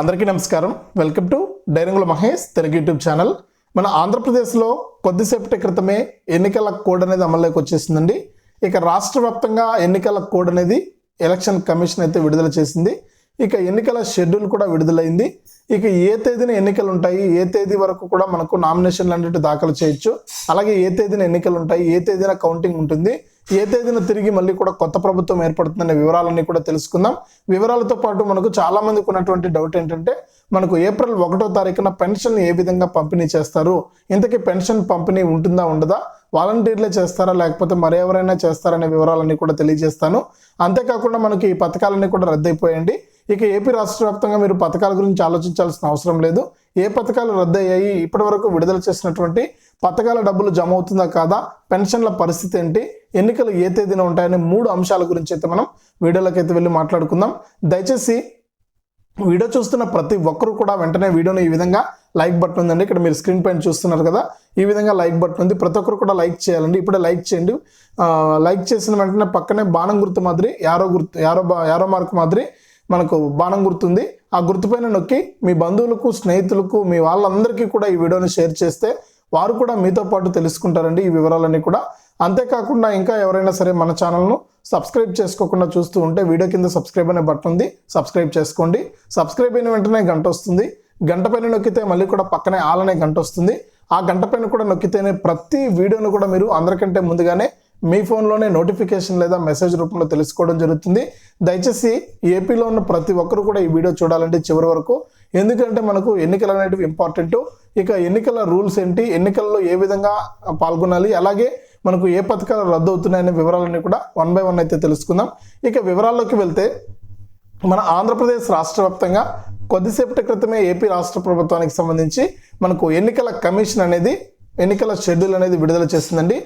అందరికీ నమస్కారం. Welcome to డైరంగుల మహేష్ తెలుగు యూట్యూబ్ ఛానల్. మన ఆంధ్రప్రదేశ్లో కొద్దిసేపటి క్రితమే ఎన్నికల కోడ్ అనేది అమల్లోకి వచ్చేసిందండి. ఇక రాష్ట్ర వ్యాప్తంగా ఎన్నికల కోడ్ అనేది ఎలక్షన్ కమిషన్ అయితే విడుదల చేసింది. ఇక ఎన్నికల షెడ్యూల్ కూడా విడుదలైంది. ఇక ఏ తేదీన ఎన్నికలు ఉంటాయి ఏ తేదీ వరకు కూడా మనకు నామినేషన్లు అనేవి దాఖలు చేయొచ్చు. అలాగే ఏ తేదీన ఎన్నికలు ఉంటాయి ఏ తేదీన కౌంటింగ్ ఉంటుంది. ఏ తేదీన తిరిగి మళ్ళీ కూడా కొత్త ప్రభుత్వం ఏర్పడుతుందనే వివరాలన్నీ కూడా తెలుసుకుందాం. వివరాలతో పాటు మనకు చాలా మందికి ఉన్నటువంటి డౌట్ ఏంటంటే మనకు ఏప్రిల్ ఒకటో తారీఖున పెన్షన్ ఏ విధంగా పంపిణీ చేస్తారు? ఇంతకీ పెన్షన్ పంపిణీ ఉంటుందా ఉండదా? వాలంటీర్లే చేస్తారా లేకపోతే మరెవరైనా చేస్తారనే వివరాలన్నీ కూడా తెలియజేస్తాను. అంతేకాకుండా మనకి ఈ పథకాలన్నీ కూడా రద్దయిపోయండి ఇక ఏపీ రాష్ట్ర వ్యాప్తంగా మీరు పథకాల గురించి ఆలోచించాల్సిన అవసరం లేదు. ఏ పథకాలు రద్దయ్యాయి ఇప్పటి వరకు విడుదల చేసినటువంటి పథకాల డబ్బులు జమ అవుతుందా కాదా? పెన్షన్ల పరిస్థితి ఏంటి? ఎన్నికలు ఏ తేదీన ఉంటాయనే మూడు అంశాల గురించి అయితే మనం వీడియోలోకి అయితే వెళ్ళి మాట్లాడుకుందాం. దయచేసి వీడియో చూస్తున్న ప్రతి ఒక్కరు కూడా వెంటనే వీడియోని ఈ విధంగా లైక్ బటన్ ఉందండి. ఇక్కడ మీరు స్క్రీన్ పైన చూస్తున్నారు కదా ఈ విధంగా లైక్ బటన్ ఉంది. ప్రతి ఒక్కరు కూడా లైక్ చేయాలండి. ఇప్పుడే లైక్ చేయండి. లైక్ చేసిన వెంటనే పక్కనే బాణం గుర్తు మాదిరి యారో గుర్తు యారో యారో మార్క్ మాదిరి మనకు బాణం గుర్తుంది. ఆ గుర్తుపైన నొక్కి మీ బంధువులకు స్నేహితులకు మీ వాళ్ళందరికీ కూడా ఈ వీడియోని షేర్ చేస్తే వారు కూడా మీతో పాటు తెలుసుకుంటారండి ఈ వివరాలన్నీ కూడా. అంతేకాకుండా ఇంకా ఎవరైనా సరే మన ఛానల్ను సబ్స్క్రైబ్ చేసుకోకుండా చూస్తూ ఉంటే వీడియో కింద సబ్స్క్రైబ్ అనే బటన్ ఉంది. సబ్స్క్రైబ్ చేసుకోండి. సబ్స్క్రైబ్ అయిన వెంటనే గంట వస్తుంది. గంట పైన నొక్కితే మళ్ళీ కూడా పక్కనే ఆల్ అనే గంట వస్తుంది. ఆ గంట పైన కూడా నొక్కితేనే ప్రతి వీడియోను కూడా మీరు అందరికంటే ముందుగానే మీ ఫోన్లోనే నోటిఫికేషన్ లేదా మెసేజ్ రూపంలో తెలుసుకోవడం జరుగుతుంది. దయచేసి ఏపీలో ఉన్న ప్రతి ఒక్కరు కూడా ఈ వీడియో చూడాలంటే చివరి వరకు. ఎందుకంటే మనకు ఎన్నికలు అనేటివి ఇంపార్టెంట్ ఇక ఎన్నికల రూల్స్ ఏంటి? ఎన్నికల్లో ఏ విధంగా పాల్గొనాలి? అలాగే మనకు ఏ పథకాలు రద్దు అవుతున్నాయనే వివరాలన్నీ కూడా వన్ బై వన్ అయితే తెలుసుకుందాం. ఇక వివరాల్లోకి వెళ్తే మన ఆంధ్రప్రదేశ్ రాష్ట్ర వ్యాప్తంగా కొద్దిసేపటి క్రితమే ఏపీ రాష్ట్ర ప్రభుత్వానికి సంబంధించి మనకు ఎన్నికల కమిషన్ అనేది ఎన్నికల షెడ్యూల్ అనేది విడుదల చేసిందండి.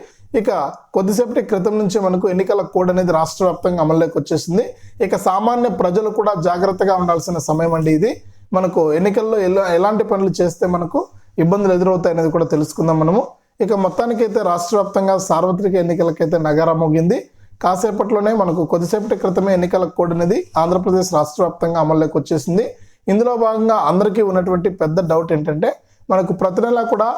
ఇక కొద్దిసేపటి క్రితం నుంచి మనకు ఎన్నికల కోడ్ అనేది రాష్ట్ర వ్యాప్తంగా అమల్లోకి వచ్చేసింది. ఇక సామాన్య ప్రజలు కూడా జాగ్రత్తగా ఉండాల్సిన సమయం అండి ఇది. మనకు ఎన్నికల్లో ఎలా ఎలాంటి పనులు చేస్తే మనకు ఇబ్బందులు ఎదురవుతాయి అనేది కూడా తెలుసుకుందాం మనము. ఇక మొత్తానికైతే రాష్ట్ర వ్యాప్తంగా సార్వత్రిక ఎన్నికలకైతే నగర మోగింది. కాసేపట్లోనే మనకు కొద్దిసేపటి క్రితమే ఎన్నికల కోడ్ అనేది ఆంధ్రప్రదేశ్ రాష్ట్ర వ్యాప్తంగా అమల్లోకి వచ్చేసింది. ఇందులో భాగంగా అందరికీ ఉన్నటువంటి పెద్ద డౌట్ ఏంటంటే మనకు ప్రతి నెలా కూడా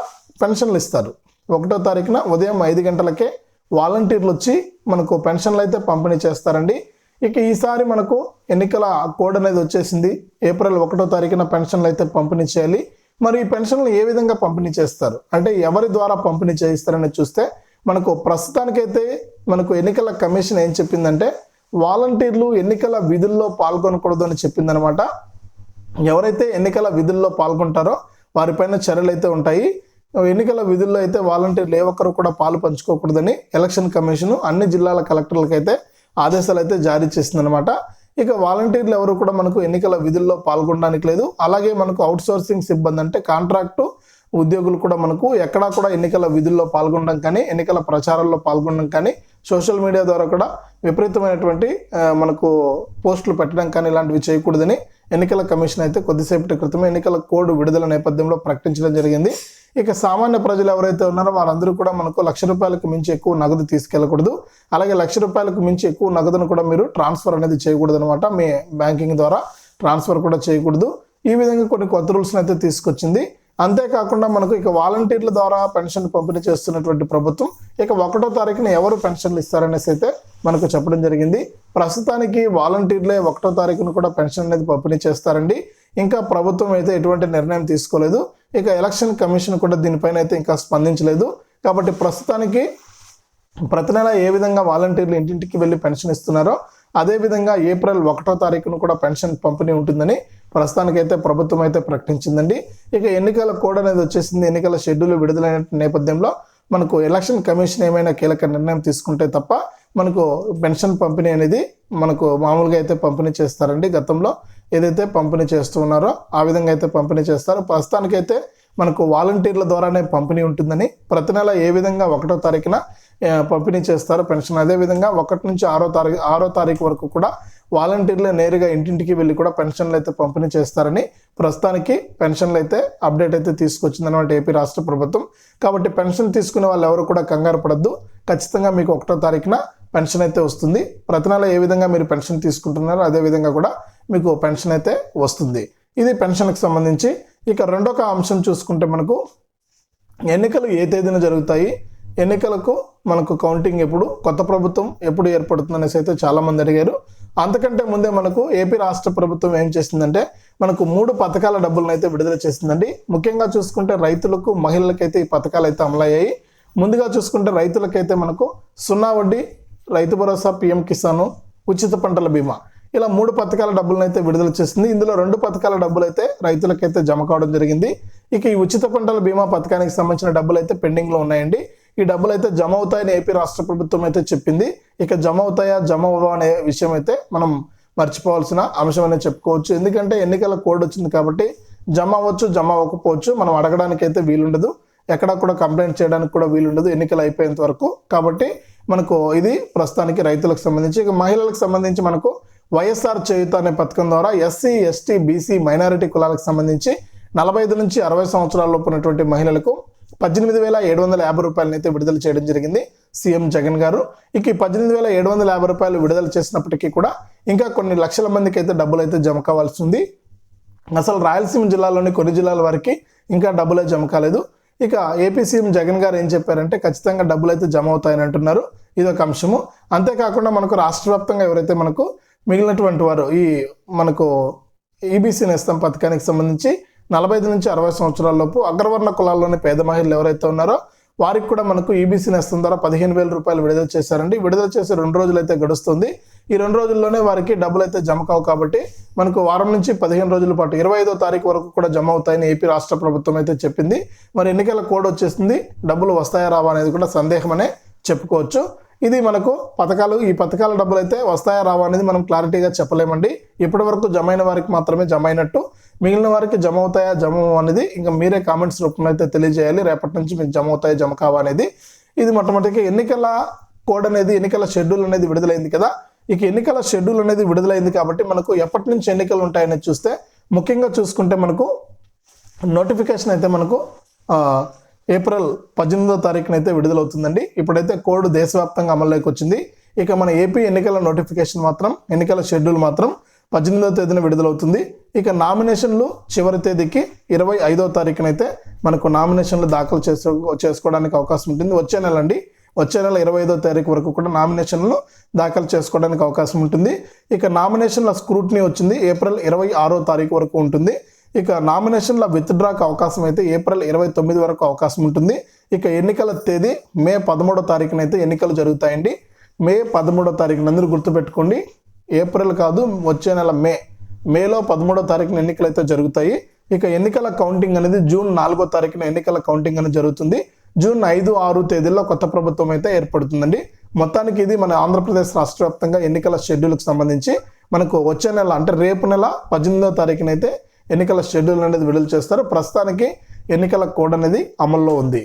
పెన్షన్లు ఇస్తారు. ఒకటో తారీఖున ఉదయం ఐదు గంటలకే వాలంటీర్లు వచ్చి మనకు పెన్షన్లు అయితే పంపిణీ చేస్తారండి. ఇక ఈసారి మనకు ఎన్నికల కోడ్ అనేది వచ్చేసింది. ఏప్రిల్ ఒకటో తారీఖున పెన్షన్లు అయితే పంపిణీ చేయాలి. మరి ఈ పెన్షన్లు ఏ విధంగా పంపిణీ చేస్తారు? అంటే ఎవరి ద్వారా పంపిణీ చేయిస్తారని చూస్తే మనకు ప్రస్తుతానికైతే మనకు ఎన్నికల కమిషన్ ఏం చెప్పిందంటే వాలంటీర్లు ఎన్నికల విధుల్లో పాల్గొనకూడదు అని చెప్పిందనమాట. ఎవరైతే ఎన్నికల విధుల్లో పాల్గొంటారో వారిపైన చర్యలు అయితే ఉంటాయి. ఎన్నికల విధుల్లో అయితే వాలంటీర్లు ఏ ఒక్కరు కూడా పాలు పంచుకోకూడదని ఎలక్షన్ కమిషన్ అన్ని జిల్లాల కలెక్టర్లకైతే ఆదేశాలు అయితే జారీ చేసిందనమాట. ఇక వాలంటీర్లు ఎవరు కూడా మనకు ఎన్నికల విధుల్లో పాల్గొనడానికి లేదు. అలాగే మనకు అవుట్ సోర్సింగ్ సిబ్బంది అంటే కాంట్రాక్టు ఉద్యోగులు కూడా మనకు ఎక్కడా కూడా ఎన్నికల విధుల్లో పాల్గొనడం కానీ ఎన్నికల ప్రచారాల్లో పాల్గొనడం కానీ సోషల్ మీడియా ద్వారా కూడా విపరీతమైనటువంటి మనకు పోస్టులు పెట్టడం కానీ ఇలాంటివి చేయకూడదని ఎన్నికల కమిషన్ అయితే కొద్దిసేపటి క్రితమే ఎన్నికల కోడ్ విడుదల నేపథ్యంలో ప్రకటించడం జరిగింది. ఇక సామాన్య ప్రజలు ఎవరైతే ఉన్నారో వారందరూ కూడా మనకు లక్ష రూపాయలకు మించి ఎక్కువ నగదు తీసుకెళ్ళకూడదు. అలాగే లక్ష రూపాయలకు మించి ఎక్కువ నగదును కూడా మీరు ట్రాన్స్ఫర్ అనేది చేయకూడదు అనమాట మీ బ్యాంకింగ్ ద్వారా ట్రాన్స్ఫర్ కూడా చేయకూడదు. ఈ విధంగా కొన్ని కొత్త రూల్స్ని అయితే తీసుకొచ్చింది. అంతేకాకుండా మనకు ఇక వాలంటీర్ల ద్వారా పెన్షన్ పంపిణీ చేస్తున్నటువంటి ప్రభుత్వం ఇక ఒకటో తారీఖున ఎవరు పెన్షన్లు ఇస్తారనేసి అయితే మనకు చెప్పడం జరిగింది. ప్రస్తుతానికి వాలంటీర్లే ఒకటో తారీఖున కూడా పెన్షన్ అనేది పంపిణీ చేస్తారండి. ఇంకా ప్రభుత్వం అయితే ఎటువంటి నిర్ణయం తీసుకోలేదు. ఇక ఎలక్షన్ కమిషన్ కూడా దీనిపైన అయితే ఇంకా స్పందించలేదు. కాబట్టి ప్రస్తుతానికి ప్రతి నెల ఏ విధంగా వాలంటీర్లు ఇంటింటికి వెళ్ళి పెన్షన్ ఇస్తున్నారో అదే విధంగా ఏప్రిల్ ఒకటో తారీఖున కూడా పెన్షన్ పంపిణీ ఉంటుందని ప్రస్తుతానికైతే ప్రభుత్వం అయితే ప్రకటించిందండి. ఇక ఎన్నికల కోడ్ అనేది వచ్చేసింది. ఎన్నికల షెడ్యూల్ విడుదలైన నేపథ్యంలో మనకు ఎలక్షన్ కమిషన్ ఏమైనా కీలక నిర్ణయం తీసుకుంటే తప్ప మనకు పెన్షన్ పంపిణీ అనేది మనకు మామూలుగా అయితే పంపిణీ చేస్తారండి గతంలో. ఏదైతే పంపిణీ చేస్తూ ఉన్నారో ఆ విధంగా అయితే పంపిణీ చేస్తారో. ప్రస్తుతానికైతే మనకు వాలంటీర్ల ద్వారానే పంపిణీ ఉంటుందని ప్రతి నెల ఏ విధంగా ఒకటో తారీఖున పంపిణీ చేస్తారో పెన్షన్. అదేవిధంగా ఒకటి నుంచి ఆరో తారీఖు ఆరో తారీఖు వరకు కూడా వాలంటీర్లే నేరుగా ఇంటింటికి వెళ్ళి కూడా పెన్షన్లు అయితే పంపిణీ చేస్తారని ప్రస్తుతానికి పెన్షన్లు అయితే అప్డేట్ అయితే తీసుకొచ్చిందన్నమాట ఏపీ రాష్ట్ర ప్రభుత్వం. కాబట్టి పెన్షన్ తీసుకునే వాళ్ళు ఎవరు కూడా కంగారు పడద్దు. ఖచ్చితంగా మీకు ఒకటో తారీఖున పెన్షన్ అయితే వస్తుంది. ప్రతి నెల ఏ విధంగా మీరు పెన్షన్ తీసుకుంటున్నారో అదే విధంగా కూడా మీకు పెన్షన్ అయితే వస్తుంది. ఇది పెన్షన్కి సంబంధించి ఇక రెండొక అంశం చూసుకుంటే మనకు ఎన్నికలు ఏ తేదీన జరుగుతాయి? ఎన్నికలకు మనకు కౌంటింగ్ ఎప్పుడు కొత్త ప్రభుత్వం ఎప్పుడు ఏర్పడుతుంది అనేసి అయితే చాలా మంది అడిగారు. అంతకంటే ముందే మనకు ఏపీ రాష్ట్ర ప్రభుత్వం ఏం చేసిందంటే మనకు మూడు పథకాల డబ్బులను అయితే విడుదల చేసిందండి. ముఖ్యంగా చూసుకుంటే రైతులకు మహిళలకైతే ఈ పథకాలు అయితే అమలయ్యాయి. ముందుగా చూసుకుంటే రైతులకైతే మనకు సున్నా వడ్డీ రైతు భరోసా పిఎం కిసాను ఉచిత పంటల బీమా. ఇలా మూడు పథకాల డబ్బులను అయితే విడుదల చేసింది. ఇందులో రెండు పథకాల డబ్బులు అయితే రైతులకైతే జమ కావడం జరిగింది. ఇక ఈ ఉచిత పంటల బీమా పథకానికి సంబంధించిన డబ్బులు అయితే పెండింగ్లో ఉన్నాయండి. ఈ డబ్బులు అయితే జమ అవుతాయని ఏపీ రాష్ట్ర ప్రభుత్వం అయితే చెప్పింది. ఇక జమ అవుతాయా జమ అవ్వా అనే విషయం అయితే మనం మర్చిపోవాల్సిన అంశం అనేది చెప్పుకోవచ్చు. ఎందుకంటే ఎన్నికల కోడ్ వచ్చింది కాబట్టి జమ అవ్వచ్చు జమ అవ్వకపోవచ్చు మనం అడగడానికి అయితే వీలుండదు. ఎక్కడా కూడా కంప్లైంట్ చేయడానికి కూడా వీలుండదు. ఎన్నికలు అయిపోయేంత వరకు. కాబట్టి మనకు ఇది ప్రస్తుతానికి రైతులకు సంబంధించి ఇక మహిళలకు సంబంధించి మనకు వైఎస్ఆర్ చేయుత అనే పథకం ద్వారా ఎస్సీ ఎస్టీ బీసీ మైనారిటీ కులాలకు సంబంధించి నలభై ఐదు నుంచి అరవై సంవత్సరాల లోపు ఉన్నటువంటి మహిళలకు పద్దెనిమిది వేల ఏడు వందల యాభై రూపాయలని అయితే విడుదల చేయడం జరిగింది సీఎం జగన్ గారు. ఇక ఈ పద్దెనిమిది వేల ఏడు వందల యాభై రూపాయలు విడుదల చేసినప్పటికీ కూడా ఇంకా కొన్ని లక్షల మందికి అయితే డబ్బులు అయితే జమ కావాల్సి ఉంది. అసలు రాయలసీమ జిల్లాలోని కొన్ని జిల్లాల వరకు ఇంకా డబ్బులే జమ కాలేదు. ఇక ఏపీ సీఎం జగన్ గారు ఏం చెప్పారంటే ఖచ్చితంగా డబ్బులు అయితే జమ అవుతాయని అంటున్నారు. ఇది ఒక అంశము. అంతేకాకుండా మనకు రాష్ట్ర వ్యాప్తంగా ఎవరైతే మనకు మిగిలినటువంటి వారు ఈ మనకు ఈబీసీ నేస్తం పథకానికి సంబంధించి నలభై ఐదు నుంచి అరవై సంవత్సరాల లోపు అగ్రవర్ణ కులాల్లోని పేద మహిళలు ఎవరైతే ఉన్నారో వారికి కూడా మనకు ఈబీసీ నేస్తం ద్వారా పదిహేను వేల రూపాయలు విడుదల చేశారండి. విడుదల చేసి రెండు రోజులు అయితే గడుస్తుంది. ఈ రెండు రోజుల్లోనే వారికి డబ్బులు అయితే జమ కావు కాబట్టి మనకు వారం నుంచి పదిహేను రోజుల పాటు ఇరవై ఐదో తారీఖు వరకు కూడా జమ అవుతాయని ఏపీ రాష్ట్ర ప్రభుత్వం అయితే చెప్పింది. మరి ఎన్నికల కోడ్ వచ్చేసింది. డబ్బులు వస్తాయా రావా అనేది కూడా సందేహమనే చెప్పుకోవచ్చు. ఇది మనకు పథకాలు ఈ పథకాల డబ్బులు అయితే వస్తాయా రావా అనేది మనం క్లారిటీగా చెప్పలేమండి. ఇప్పటి వరకు జమ అయిన వారికి మాత్రమే జమ అయినట్టు మిగిలిన వారికి జమ అవుతాయా జమ అనేది ఇంకా మీరే కామెంట్స్ రూపంలో అయితే తెలియజేయాలి. రేపటి నుంచి మీకు జమ అవుతాయా జమ కావా అనేది. ఇది మొట్టమొదటిగా ఎన్నికల కోడ్ అనేది ఎన్నికల షెడ్యూల్ అనేది విడుదలైంది కదా. ఇక ఎన్నికల షెడ్యూల్ అనేది విడుదలైంది కాబట్టి మనకు ఎప్పటి నుంచి ఎన్నికలు ఉంటాయనేది చూస్తే ముఖ్యంగా చూసుకుంటే మనకు నోటిఫికేషన్ అయితే మనకు ఏప్రిల్ పద్దెనిమిదో తారీఖున అయితే విడుదలవుతుందండి. ఇప్పుడైతే కోడ్ దేశవ్యాప్తంగా అమల్లోకి వచ్చింది. ఇక మన ఏపీ ఎన్నికల నోటిఫికేషన్ మాత్రం ఎన్నికల షెడ్యూల్ మాత్రం పద్దెనిమిదో తేదీన విడుదలవుతుంది. ఇక నామినేషన్లు చివరి తేదీకి ఇరవై ఐదో తారీఖునైతే మనకు నామినేషన్లు దాఖలు చేసుకో చేసుకోవడానికి అవకాశం ఉంటుంది. వచ్చే నెల అండి. వచ్చే నెల ఇరవై ఐదో తారీఖు వరకు కూడా నామినేషన్లు దాఖలు చేసుకోవడానికి అవకాశం ఉంటుంది. ఇక నామినేషన్ల స్క్రూటినీ వచ్చింది. ఏప్రిల్ ఇరవై ఆరో తారీఖు వరకు ఉంటుంది. ఇక నామినేషన్ల విత్డ్రాకు అవకాశం అయితే ఏప్రిల్ ఇరవై తొమ్మిది వరకు అవకాశం ఉంటుంది. ఇక ఎన్నికల తేదీ మే పదమూడో తారీఖున అయితే ఎన్నికలు జరుగుతాయండి. మే పదమూడో తారీఖున అందరూ గుర్తుపెట్టుకోండి. ఏప్రిల్ కాదు వచ్చే నెల మే. మేలో పదమూడో తారీఖున ఎన్నికలు అయితే జరుగుతాయి. ఇక ఎన్నికల కౌంటింగ్ అనేది జూన్ నాలుగో తారీఖున ఎన్నికల కౌంటింగ్ అనేది జరుగుతుంది. జూన్ ఐదు ఆరు తేదీల్లో కొత్త ప్రభుత్వం అయితే ఏర్పడుతుందండి. మొత్తానికి ఇది మన ఆంధ్రప్రదేశ్ రాష్ట్ర వ్యాప్తంగా ఎన్నికల షెడ్యూల్కి సంబంధించి మనకు వచ్చే నెల అంటే రేపు నెల పద్దెనిమిదో తారీఖునైతే ఎన్నికల షెడ్యూల్ అనేది విడుదల చేస్తారు. ప్రస్తుతానికి ఎన్నికల కోడ్ అనేది అమల్లో ఉంది.